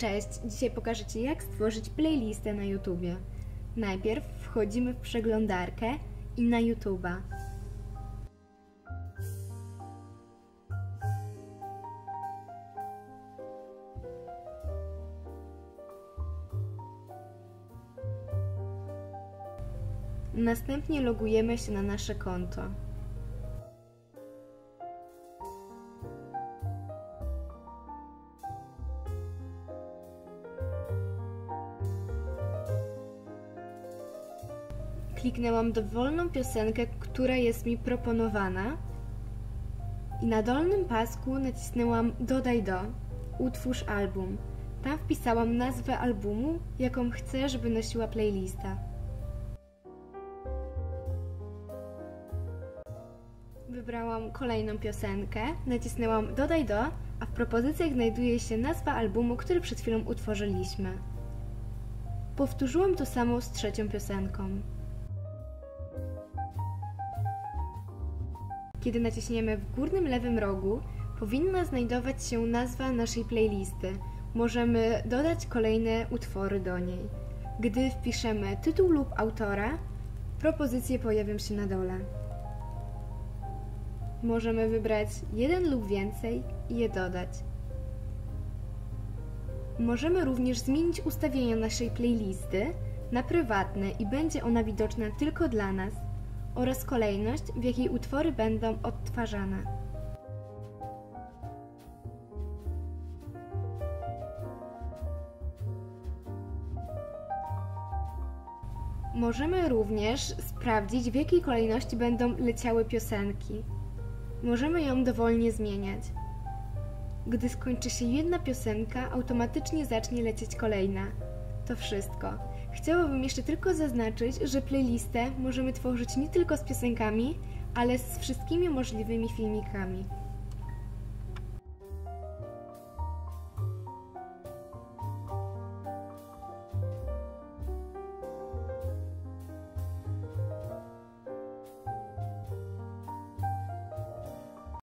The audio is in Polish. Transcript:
Cześć, dzisiaj pokażę Ci jak stworzyć playlistę na YouTubie. Najpierw wchodzimy w przeglądarkę i na YouTuba. Następnie logujemy się na nasze konto. Kliknęłam dowolną piosenkę, która jest mi proponowana i na dolnym pasku nacisnęłam Dodaj do, utwórz album. Tam wpisałam nazwę albumu, jaką chcę, żeby nosiła playlista. Wybrałam kolejną piosenkę, nacisnęłam Dodaj do, a w propozycjach znajduje się nazwa albumu, który przed chwilą utworzyliśmy. Powtórzyłam to samo z trzecią piosenką. Kiedy naciśniemy w górnym lewym rogu, powinna znajdować się nazwa naszej playlisty. Możemy dodać kolejne utwory do niej. Gdy wpiszemy tytuł lub autora, propozycje pojawią się na dole. Możemy wybrać jeden lub więcej i je dodać. Możemy również zmienić ustawienia naszej playlisty na prywatne i będzie ona widoczna tylko dla nas oraz kolejność, w jakiej utwory będą odtwarzane. Możemy również sprawdzić, w jakiej kolejności będą leciały piosenki. Możemy ją dowolnie zmieniać. Gdy skończy się jedna piosenka, automatycznie zacznie lecieć kolejna. To wszystko. Chciałabym jeszcze tylko zaznaczyć, że playlistę możemy tworzyć nie tylko z piosenkami, ale z wszystkimi możliwymi filmikami.